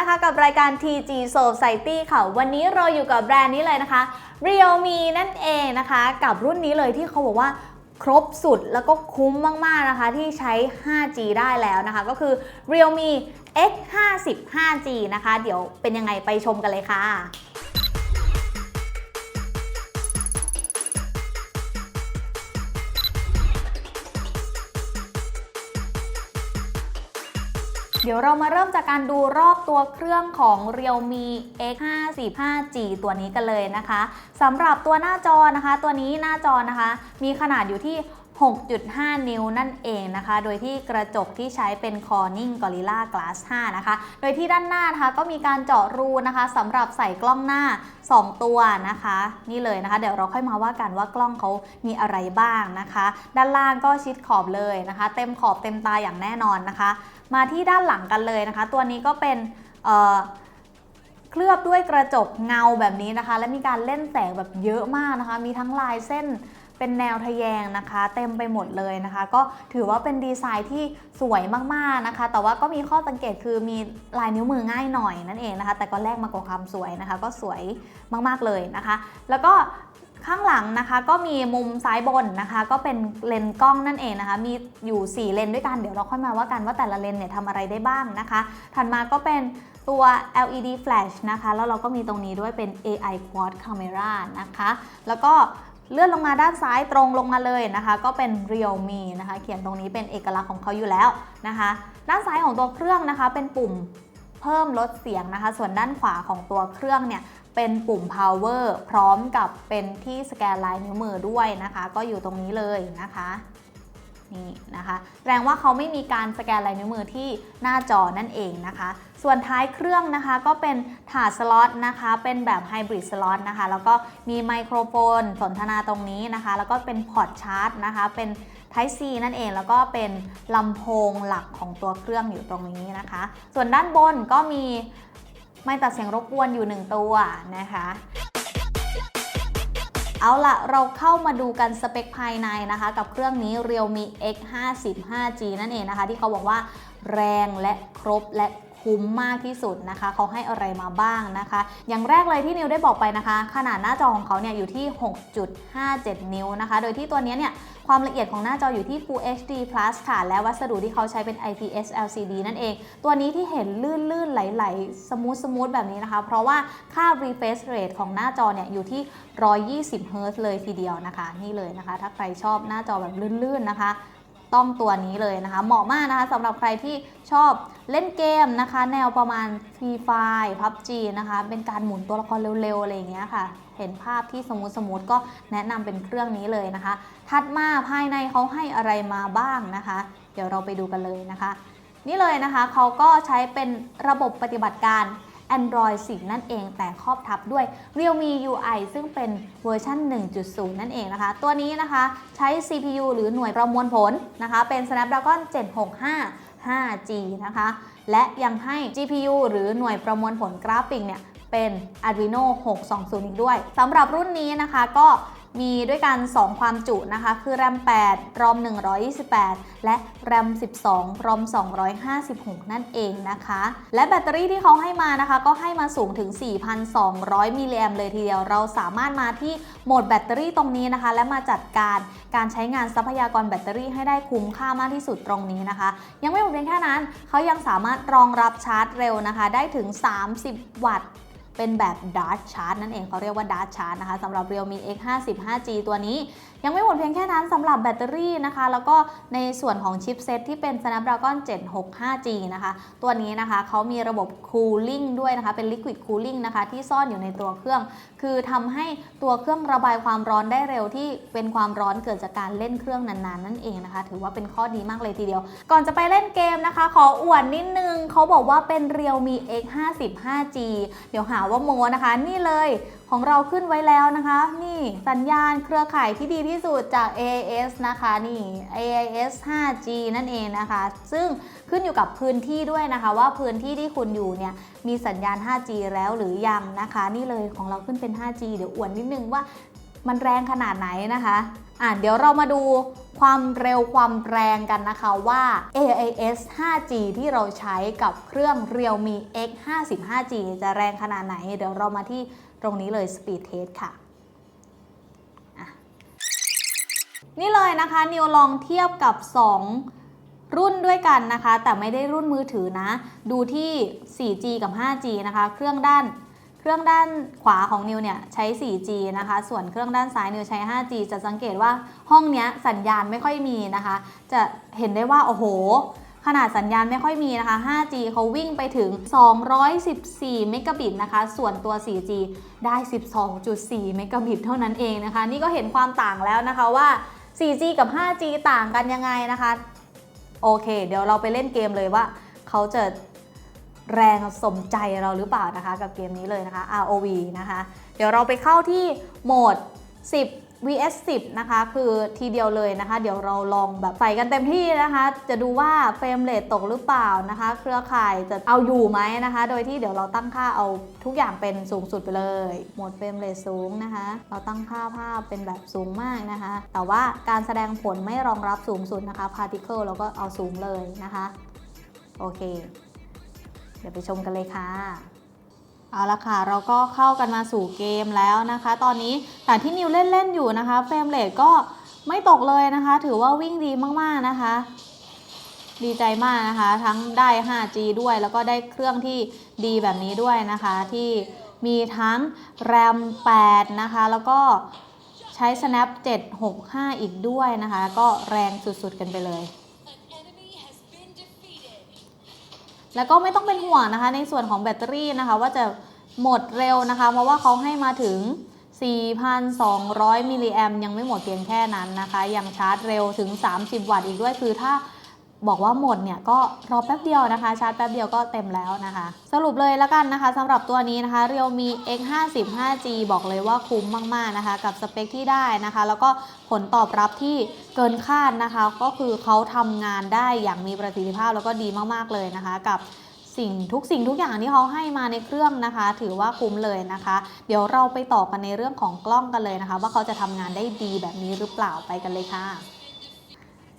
นะคะกับรายการ TG Society ค่ะ วันนี้เราอยู่กับแบรนด์นี้เลยนะคะ Realme นั่นเองนะคะ กับรุ่นนี้เลยที่เขาบอกว่าครบสุดแล้วก็คุ้มมาก ๆ นะคะ ที่ใช้ 5G ได้แล้วนะคะ ก็คือ Realme X50 5G นะคะ เดี๋ยวเป็นยังไงไปชมกันเลยค่ะ เดี๋ยวเรามาเริ่มจากการดูรอบตัวเครื่องของ Realme X50 5G ตัวนี้กันเลยนะคะสำหรับตัวหน้าจอนะคะ ตัวนี้หน้าจอนะคะ มีขนาดอยู่ที่ 6.5 นิ้วนั่นเองนะคะ โดยที่กระจกที่ใช้เป็น Corning Gorilla Glass 5 นะคะ โดยที่ด้านหน้านะคะก็มีการเจาะรูนะคะสำหรับใส่กล้องหน้า 2 ตัวนะคะ นี่เลยนะคะ เดี๋ยวเราค่อยมาว่ากันว่ากล้องเขามีอะไรบ้างนะคะ ด้านล่างก็ชิดขอบเลยนะคะ เต็มขอบเต็มตาอย่างแน่นอนนะคะ มาที่ด้านหลังกันเลยนะคะ ตัวนี้ก็เป็นเอ่อเคลือบด้วยกระจกเงาแบบนี้นะคะ และมีการเล่นแสงแบบเยอะมากนะคะ มีทั้งลายเส้น เป็นแนวทะแยงนะคะ เต็มไปหมดเลยนะคะ ก็ถือว่าเป็นดีไซน์ที่สวยมากๆนะคะ แต่ว่าก็มีข้อสังเกตคือมีลายนิ้วมือง่ายหน่อยนั่นเองนะคะ แต่ก็แลกมากับความสวยนะคะ ก็สวยมากๆเลยนะคะ แล้วก็ข้างหลังนะคะก็มีมุมซ้ายบนนะคะ ก็เป็นเลนส์กล้องนั่นเองนะคะ มีอยู่ 4 เลนด้วยกันเดี๋ยวเราค่อยมาว่ากันว่าแต่ละเลนเนี่ยทำอะไรได้บ้างนะคะ ถัดมาก็เป็นตัว LED flash นะคะ แล้วเราก็มีตรงนี้ด้วยเป็น AI quad camera นะคะ แล้วก็ เลื่อนลงมาด้านซ้ายตรงลงมาเลยนะคะ ก็เป็น Realme นะคะ เขียนตรงนี้เป็นเอกลักษณ์ของเขาอยู่แล้วนะคะ ด้านซ้ายของตัวเครื่องนะคะ เป็นปุ่มเพิ่มลดเสียงนะคะ ส่วนด้านขวาของตัวเครื่องเนี่ยเป็นปุ่ม power พร้อมกับเป็นที่สแกนลายนิ้วมือด้วยนะคะ ก็อยู่ตรงนี้เลยนะคะ นี่นะคะแสดงว่าเขาไม่มีการสแกนลายนิ้วมือที่หน้าจอนั่นเองนะคะ ส่วนท้ายเครื่องนะคะก็เป็นถาดสล็อตนะคะ เป็นแบบไฮบริดสล็อตนะคะ แล้วก็มีไมโครโฟนสนทนาตรงนี้นะคะ แล้วก็เป็นพอร์ตชาร์จนะคะ เป็น Type C นั่นเอง แล้วก็เป็นลำโพงหลักของตัวเครื่องอยู่ตรงนี้นะคะ ส่วนด้านบนก็มีไม่ตัดเสียงรบกวนอยู่ 1 ตัวนะคะ เอาละเราเข้ามาดูกันสเปคภายในนะคะ กับเครื่องนี้ Realme X 5 5G นั่นเองนะคะ ที่เขาบอกว่าแรงและครบและคุ้มมากที่สุดนะคะ เขาให้อะไรมาบ้างนะคะ อย่างแรกเลยที่นิวได้บอกไปนะคะ ขนาดหน้าจอของเขาเนี่ยอยู่ที่ 6.57 นิ้วนะคะ โดยที่ตัวนี้เนี่ย ความละเอียดของหน้าจออยู่ที่ Full HD Plus ค่ะ และวัสดุที่เขาใช้เป็น IPS LCD นั่นเอง ตัวนี้ที่เห็นลื่นๆ ไหลๆ สมูทสมูทแบบนี้นะคะ เพราะว่าค่า refresh rate ของหน้าจอเนี่ยอยู่ที่ 120 Hz เลยทีเดียวนะคะ นี่เลยนะคะ ถ้าใครชอบหน้าจอแบบลื่นๆนะคะ ต้องตัวนี้เลยนะคะ เหมาะมากนะคะสำหรับใครที่ชอบเล่นเกมนะคะ แนวประมาณ Free Fire PUBG นะคะ เป็นการหมุนตัวละครเร็วๆ อะไรอย่างเงี้ยค่ะ เห็นภาพที่สมูทสมูทก็แนะนำเป็นเครื่องนี้เลยนะคะ ถัดมาภายในเขาให้อะไรมาบ้างนะคะ เดี๋ยวเราไปดูกันเลยนะคะ นี่เลยนะคะเขาก็ใช้เป็นระบบปฏิบัติการ Android 10 นั่นเอง แต่ครอบทับด้วย Realme UI ซึ่งเป็นเวอร์ชัน1.0 นั่นเองนะคะ ตัวนี้นะคะใช้ CPU หรือหน่วยประมวลผลนะคะ เป็น Snapdragon 765 5G นะคะ และยังให้ GPU หรือหน่วยประมวลผลกราฟิกเนี่ยเป็น Arduino 620 อีกด้วย สำหรับรุ่นนี้นะคะก็ มีด้วยกัน 2 ความจุนะคะ คือ RAM 8 ROM 128 และ RAM 12 ROM 256 นั่นเองนะคะ และแบตเตอรี่ที่เขาให้มานะคะ ก็ให้มาสูงถึง 4,200 มิลลิแอมเลยทีเดียว เราสามารถมาที่โหมดแบตเตอรี่ตรงนี้นะคะ และมาจัดการการใช้งานทรัพยากรแบตเตอรี่ให้ได้คุ้มค่ามากที่สุดตรงนี้นะคะ ยังไม่หมดเพียงแค่นั้น เขายังสามารถรองรับชาร์จเร็วนะคะ ได้ถึง 30 วัตต์ เป็นแบบ Dart Charge นั่นเองเขาเรียกว่า Dart Charge นะคะสำหรับ Realme X50 5G ตัวนี้ยังไม่หมดเพียงแค่นั้นสำหรับแบตเตอรี่นะคะ แล้วก็ในส่วนของชิปเซตที่เป็น Snapdragon 765G นะคะ ตัวนี้นะคะเขามีระบบ Cooling ด้วยนะคะ เป็น Liquid Cooling นะคะ ที่ซ่อนอยู่ในตัวเครื่อง คือทำให้ตัวเครื่องระบายความร้อนได้เร็วที่เป็นความร้อนเกิดจากการเล่นเครื่องนานๆนั่นเองนะคะ ถือว่าเป็นข้อดีมากเลยทีเดียว ก่อนจะไปเล่นเกมนะคะ ขออวดนิดนึงเขาบอกว่าเป็น Realme X50 5G เดี๋ยวหาว่าโมนะคะ นี่เลย ของเราขึ้นไว้แล้วนะคะ นี่สัญญาณเครือข่ายที่ดีที่สุดจาก AIS นะคะนี่ AIS 5G นั่นเองนะคะ ซึ่งขึ้นอยู่กับพื้นที่ด้วยนะคะว่าพื้นที่ที่คุณอยู่เนี่ยมีสัญญาณ 5G แล้วหรือยังนะคะ นี่เลยของเราขึ้นเป็น 5G เดี๋ยวอวดนิดนึงว่ามันแรงขนาดไหนนะคะอะเดี๋ยวเรามาดูความเร็วความแรงกันนะคะว่า AIS 5G ที่เราใช้กับเครื่อง Realme X 55G จะแรงขนาดไหน เดี๋ยวเรามาที่ ตรงนี้เลย Speed Test ค่ะนี่เลยนะคะนิวลองเทียบกับ 2 รุ่นด้วยกันนะคะ แต่ไม่ได้รุ่นมือถือนะ ดูที่ 4G กับ 5G นะคะ เครื่องด้าน เครื่องด้านขวาของนิวเนี่ยใช้ 4G นะคะ ส่วนเครื่องด้านซ้ายนิวใช้ 5G จะสังเกตว่าห้องเนี้ยสัญญาณไม่ค่อยมีนะคะ จะเห็นได้ว่า โอ้โห ขนาดสัญญาณไม่ค่อยมีนะคะ 5G เขาวิ่งไปถึง 214 เมกะบิตนะคะ ส่วนตัว 4G ได้ 12.4 เมกะบิตเท่านั้นเองนะคะ นี่ก็เห็นความต่างแล้วนะคะว่า 4G กับ 5G ต่างกันยังไงนะคะ โอเค เดี๋ยวเราไปเล่นเกมเลยว่าเขาจะแรงสมใจเราหรือเปล่านะคะ กับเกมนี้เลยนะคะ ROV นะคะ เดี๋ยวเราไปเข้าที่โหมด 10 vs 10นะคะคือทีเดียวเลยนะคะ เดี๋ยวเราลองแบบใส่กันเต็มที่นะคะ จะดูว่าเฟรมเรทตกหรือเปล่านะคะ เครือข่ายจะเอาอยู่ไหมนะคะ โดยที่เดี๋ยวเราตั้งค่าเอาทุกอย่างเป็นสูงสุดไปเลยโหมดเฟรมเรทสูงนะคะ เราตั้งค่าภาพเป็นแบบสูงมากนะคะ แต่ว่าการแสดงผลไม่รองรับสูงสุดนะคะ particle เราก็เอาสูงเลยนะคะ โอเค เดี๋ยวไปชมกันเลยค่ะ เอาละค่ะ เราก็เข้ากันมาสู่เกมแล้วนะคะ ตอนนี้แต่ที่นิวเล่น ๆ อยู่นะคะเฟรมเรทก็ไม่ตกเลยนะคะ ถือว่าวิ่งดีมากๆนะคะ ดีใจมากนะคะ ทั้งได้ 5G ด้วยแล้วก็ได้เครื่องที่ดีแบบนี้ด้วยนะคะ ที่มีทั้ง RAM 8 นะคะ แล้วก็ใช้ Snap 765 อีกด้วยนะคะ ก็แรงสุดๆกันไปเลยแล้วก็ไม่ต้องเป็นห่วงนะคะ ในส่วนของแบตเตอรี่นะคะ ว่าจะ หมดเร็วนะคะ เพราะว่าเขาให้มาถึง 4,200 มิลลิแอมยังไม่หมดเพียงแค่นั้นนะคะ ยังชาร์จเร็วถึง 30 วัตต์อีกด้วยคือถ้าบอกว่าหมดเนี่ยก็รอแป๊บเดียวนะคะ ชาร์จแป๊บเดียวก็เต็มแล้วนะคะ สรุปเลยแล้วกันนะคะสำหรับตัวนี้นะคะ Realme X50 5G บอกเลยว่าคุ้มมากๆนะคะ กับสเปคที่ได้นะคะ แล้วก็ผลตอบรับที่เกินคาดนะคะ ก็คือเขาทำงานได้อย่างมีประสิทธิภาพแล้วก็ดีมากๆเลยนะคะ กับ สิ่งทุกสิ่งทุกอย่างที่เขาให้มาในเครื่องนะคะ ถือว่าคุ้มเลยนะคะ เดี๋ยวเราไปต่อกันในเรื่องของกล้องกันเลยนะคะ ว่าเขาจะทำงานได้ดีแบบนี้หรือเปล่าไปกันเลยค่ะ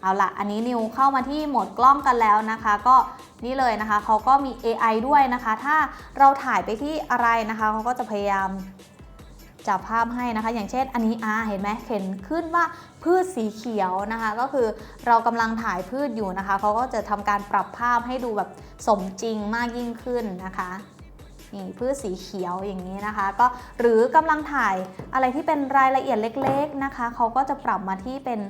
เอาละอันนี้นิวเข้ามาที่โหมดกล้องกันแล้วนะคะ ก็นี่เลยนะคะเขาก็มี AI ด้วยนะคะ ถ้าเราถ่ายไปที่อะไรนะคะเขาก็จะพยายาม จับภาพให้นะคะ อย่างเช่นอันนี้อาเห็นไหมเห็นขึ้นว่าพืชสีเขียวนะคะ ก็คือเรากำลังถ่ายพืชอยู่นะคะเขาก็จะทำการปรับภาพให้ดูแบบสมจริงมากยิ่งขึ้นนะคะนี่พืชสีเขียวอย่างนี้นะคะ ก็หรือกำลังถ่ายอะไรที่เป็นรายละเอียดเล็กๆนะคะเขาก็จะปรับมาที่เป็น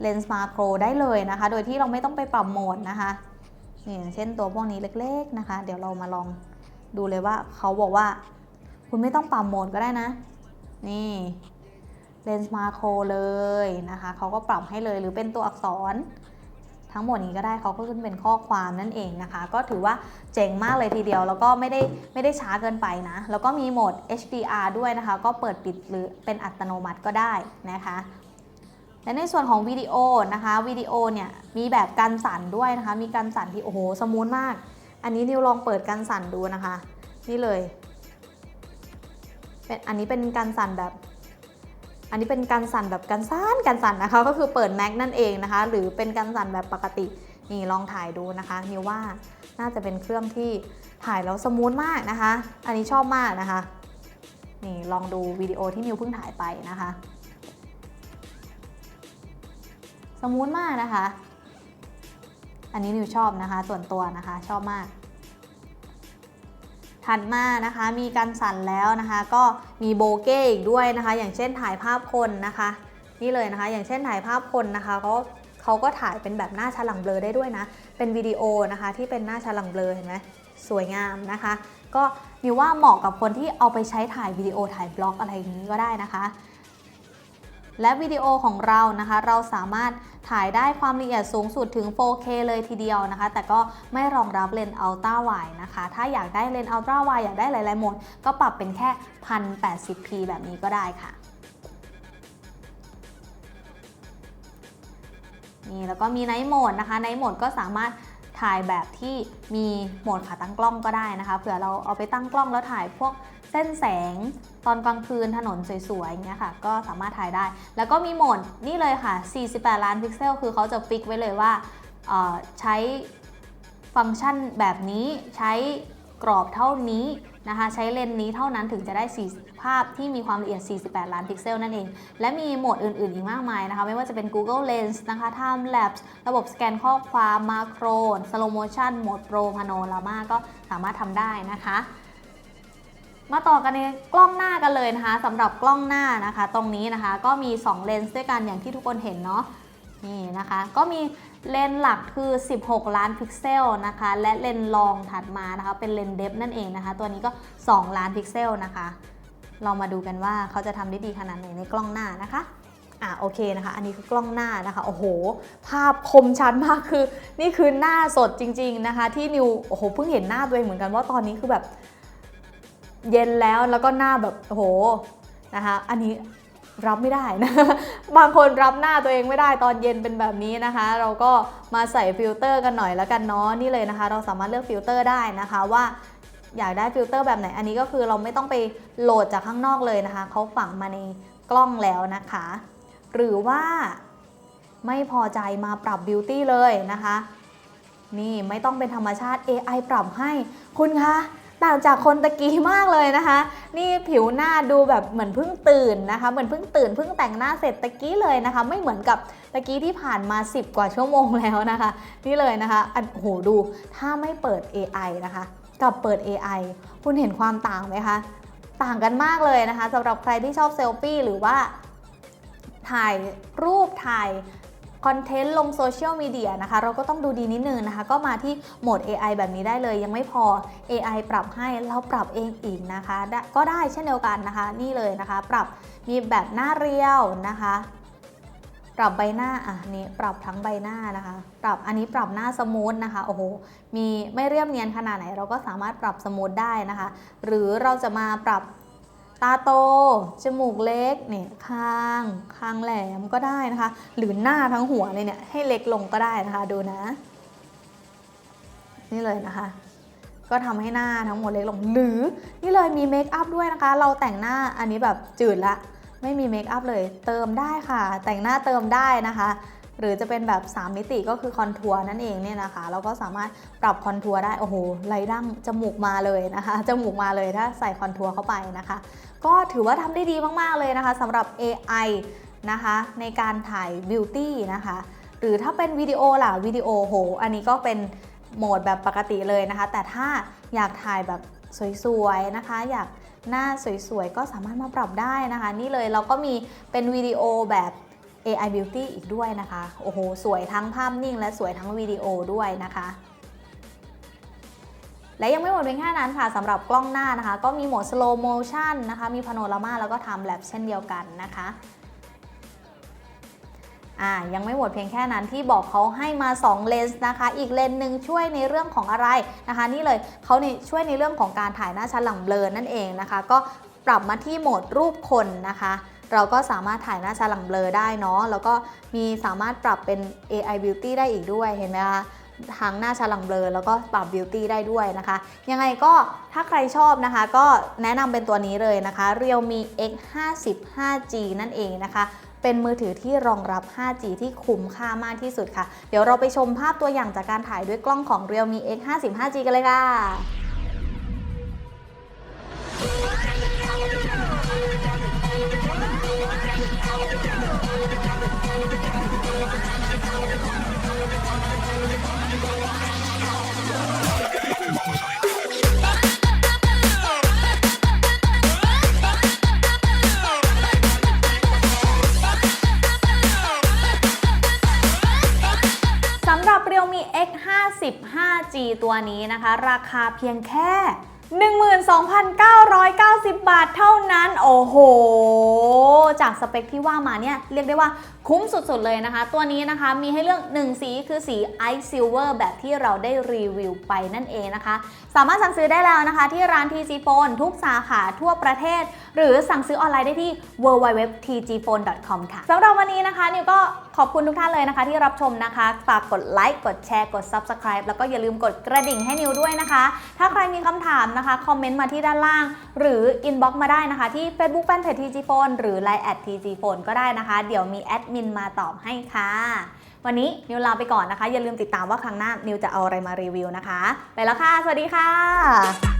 เลนส์มาโครได้เลยนะคะ โดยที่เราไม่ต้องไปปรับโหมดนะคะนี่เช่นตัวพวกนี้เล็กๆนะคะ เดี๋ยวเรามาลองดูเลยว่าเขาบอกว่า คุณไม่ต้องปรับโหมดก็ได้นะ นี่เลนส์มาโครเลยนะคะเขาก็ปรับให้เลยหรือเป็นตัวอักษร ทั้งหมดนี้ก็ได้เขาก็ขึ้นเป็นข้อความนั่นเองนะคะ ก็ถือว่าเจ๋งมากเลยทีเดียว แล้วก็ไม่ได้ไม่ได้ช้าเกินไปนะ แล้วก็มีโหมด HDR ด้วยนะคะ ก็เปิดปิดหรือเป็นอัตโนมัติก็ได้นะคะและในส่วนของวิดีโอนะคะวิดีโอเนี่ยมีแบบกันสั่นด้วยนะคะ มีการสั่นที่โอ้โหสมูทมาก อันนี้นิวลองเปิดการสั่นดูนะคะ นี่เลย เป็นอันนี้เป็นการสั่นแบบ อันนี้เป็นการสั่นแบบการสั่นการสั่นนะคะก็คือเปิดแม็กนั่นเองนะคะ หรือเป็นการสั่นแบบปกตินี่ลองถ่ายดูนะคะนิวว่าน่าจะเป็นเครื่องที่ถ่ายแล้วสมูทมากนะคะ อันนี้ชอบมากนะคะนี่ลองดูวิดีโอที่นิวเพิ่งถ่ายไปนะคะ สมูทมากนะคะ อันนี้นิวชอบนะคะ ส่วนตัวนะคะชอบมาก ถัดมากนะคะ มีการสั่นแล้วนะคะ ก็มีโบเก้อีกด้วยนะคะ อย่างเช่นถ่ายภาพคนนะคะ นี่เลยนะคะ อย่างเช่นถ่ายภาพคนนะคะเขาเขาก็ถ่ายเป็นแบบหน้าฉลังเบลอได้ด้วยนะ เป็นวิดีโอนะคะที่เป็นหน้าฉลังเบลอเห็นไหมสวยงามนะคะ ก็มิวว่าเหมาะกับคนที่เอาไปใช้ถ่ายวิดีโอถ่ายบล็อกอะไรอย่างนี้ก็ได้นะคะ และวิดีโอของเรานะคะ เราสามารถถ่ายได้ความละเอียดสูงสุดถึง 4K เลยทีเดียวนะคะ แต่ก็ไม่รองรับเลนส์ Ultra Wide นะคะ ถ้าอยากได้เลนส์ Ultra Wide อยากได้หลายๆโหมด ก็ปรับเป็นแค่ 1080p แบบนี้ก็ได้ค่ะนี่แล้วก็มีไนท์โหมดนะคะไนท์โหมดก็สามารถถ่ายแบบที่มีโหมดขาตั้งกล้องก็ได้นะคะเผื่อเราเอาไปตั้งกล้องแล้วถ่ายพวกเส้นแสง ตอนกลางคืนถนนสวยๆอย่างเงี้ยค่ะ ก็สามารถถ่ายได้ แล้วก็มีโหมดนี่เลยค่ะ 48 ล้านพิกเซล คือเขาจะฟิกไว้เลยว่าใช้ฟังก์ชันแบบนี้ใช้กรอบเท่านี้นะคะ ใช้เลนส์นี้เท่านั้นถึงจะได้สีภาพที่มีความละเอียด 48 ล้านพิกเซลนั่นเอง และมีโหมดอื่น ๆ อีกมากมายนะคะ ไม่ว่าจะเป็น Google Lens นะคะ Time Lapse ระบบสแกนข้อความมาโคร Slow Motion โหมด Pro Panorama ก็สามารถทำได้นะคะ มาต่อกันในกล้องหน้ากันเลยนะคะสำหรับกล้องหน้านะคะ ตรงนี้นะคะก็มี 2 เลนส์ด้วยกันอย่างที่ทุกคนเห็นเนาะนี่นะคะ ก็มีเลนส์หลักคือ 16 ล้านพิกเซลนะคะ และเลนส์รองถัดมานะคะเป็นเลนส์เดฟนั่นเองนะคะ ตัวนี้ก็ 2 ล้านพิกเซลนะคะ เรามาดูกันว่าเขาจะทำได้ดีขนาดไหนในกล้องหน้านะคะอะโอเคนะคะ อันนี้คือกล้องหน้านะคะ โอ้โห ภาพคมชัดมากคือ นี่คือหน้าสดจริง ๆนะคะ ที่นิวโอ้โหเพิ่งเห็นหน้าตัวเองเหมือนกันว่าตอนนี้คือแบบ เย็นแล้วแล้วก็หน้าแบบโอ้โหนะคะอันนี้รับไม่ได้นะ บางคนรับหน้าตัวเองไม่ได้ตอนเย็นเป็นแบบนี้นะคะ เราก็มาใส่ฟิลเตอร์กันหน่อยแล้วกันเนาะนี่เลยนะคะ เราสามารถเลือกฟิลเตอร์ได้นะคะว่าอยากได้ฟิลเตอร์แบบไหน อันนี้ก็คือเราไม่ต้องไปโหลดจากข้างนอกเลยนะคะ เขาฝังมาในกล้องแล้วนะคะ หรือว่าไม่พอใจมาปรับบิวตี้เลยนะคะ นี่ไม่ต้องเป็นธรรมชาติ AI ปรับให้คุณคะ ต่างจากคนตะกี้มากเลยนะคะ นี่ผิวหน้าดูแบบเหมือนเพิ่งตื่นนะคะ เหมือนเพิ่งตื่นเพิ่งแต่งหน้าเสร็จตะกี้เลยนะคะ ไม่เหมือนกับตะกี้ที่ผ่านมา 10 กว่าชั่วโมงแล้วนะคะ นี่เลยนะคะอันโอ้โหดูถ้าไม่เปิด AI นะคะ กับเปิด AI คุณเห็นความต่างไหมคะ ต่างกันมากเลยนะคะสำหรับใครที่ชอบเซลฟี่หรือว่าถ่ายรูปถ่าย คอนเทนต์ลงโซเชียลมีเดียนะคะ เราก็ต้องดูดีนิดนึงนะคะ ก็มาที่โหมด AI แบบนี้ได้เลย ยังไม่พอ AI ปรับให้เราปรับเองอีกนะคะ ก็ได้เช่นเดียวกันนะคะ นี่เลยนะคะ ปรับมีแบบหน้าเรียวนะคะปรับใบหน้าอะนี่ปรับทั้งใบหน้านะคะ ปรับอันนี้ปรับหน้าสมูทนะคะโอ้โหมีไม่เรียบเนียนขนาดไหน เราก็สามารถปรับสมูทได้นะคะ หรือเราจะมาปรับ ตาโต จมูกเล็กเนี่ยคางคางแหลมก็ได้นะคะ หรือหน้าทั้งหัวเลยเนี่ยให้เล็กลงก็ได้นะคะดูนะ นี่เลยนะคะ ก็ทำให้หน้าทั้งหมดเล็กลงหรือนี่เลยมีเมคอัพด้วยนะคะ เราแต่งหน้าอันนี้แบบจืดละไม่มีเมคอัพเลยเติมได้ค่ะ แต่งหน้าเติมได้นะคะ หรือจะเป็นแบบ 3 มิติก็คือคอนทัวร์นั่นเองเนี่ยนะคะเราก็สามารถปรับคอนทัวร์ได้โอ้โหไรดั้งจมูกมาเลยนะคะจมูกมาเลยถ้าใส่คอนทัวร์เข้าไปนะคะ ก็ถือว่าทำได้ดีมากๆเลยนะคะสำหรับ AI นะคะในการถ่ายบิวตี้นะคะหรือถ้าเป็นวิดีโอล่ะวิดีโอโห อันนี้ก็เป็นโหมดแบบปกติเลยนะคะ แต่ถ้าอยากถ่ายแบบสวยๆนะคะ อยากหน้าสวยๆ ก็สามารถมาปรับได้นะคะ นี่เลยเราก็มีเป็นวิดีโอแบบ AI Beauty อีกด้วยนะคะ โอ้โห สวยทั้งภาพนิ่งและสวยทั้งวิดีโอด้วยนะคะ และยังไม่หมดเพียงแค่นั้นค่ะสำหรับกล้องหน้านะคะ ก็มีโหมด slow motion นะคะ มี panorama แล้วก็ time lapse เช่นเดียวกันนะคะ่ายังไม่หมดเพียงแค่นั้นที่บอกเขาให้มา 2 เลนส์นะคะ อีกเลนส์หนึ่งช่วยในเรื่องของอะไรนะคะ นี่เลยเขาในช่วยในเรื่องของการถ่ายหน้าชั้นหลังเบลอนั่นเองนะคะ ก็ปรับมาที่โหมดรูปคนนะคะ เราก็สามารถถ่ายหน้าชั้นหลังเบลอได้เนาะแล้วก็มีสามารถปรับเป็น AI Beauty ได้อีกด้วยเห็นไหมคะทั้งหน้าชั้นหลังเบลอแล้วก็ปรับ Beauty ได้ด้วยนะคะ ยังไงก็ถ้าใครชอบนะคะ ก็แนะนำเป็นตัวนี้เลยนะคะ Realme X 5 5G นั่นเองนะคะ เป็นมือถือที่รองรับ 5G ที่คุ้มค่ามากที่สุดค่ะ เดี๋ยวเราไปชมภาพตัวอย่างจากการถ่ายด้วยกล้องของ Realme X 5 5G กันเลยค่ะ นี้นะคะ ราคาเพียงแค่ 12,990 บาทเท่านั้น โอ้โห จากสเปคที่ว่ามาเนี่ยเรียกได้ว่าคุ้มสุดๆเลยนะคะ ตัวนี้นะคะมีให้เลือก 1 สีคือสี Ice Silver แบบที่เราได้รีวิวไปนั่นเองนะคะ สามารถสั่งซื้อได้แล้วนะคะ ที่ร้าน TG Phone ทุกสาขาทั่วประเทศ หรือสั่งซื้อออนไลน์ได้ที่ www.tgphone.com ค่ะสำหรับวันนี้นะคะนิวก็ขอบคุณทุกท่านเลยนะคะ ที่รับชมนะคะฝากกดไลค์กดแชร์กด Subscribe แล้วก็อย่าลืมกดกระดิ่งให้นิวด้วยนะคะ ถ้าใครมีคำถามนะคะคอมเมนต์มาที่ด้านล่าง หรืออินบ็อกซ์มาได้นะคะที่ Facebook Fanpage TG Phone หรือ Line at TG Phone ก็ได้นะคะ เดี๋ยวมีแอดมินมาตอบให้ค่ะ วันนี้นิวลาไปก่อนนะคะ อย่าลืมติดตามว่าครั้งหน้านิวจะเอาอะไรมารีวิวนะคะ ไปแล้วค่ะ สวัสดีค่ะ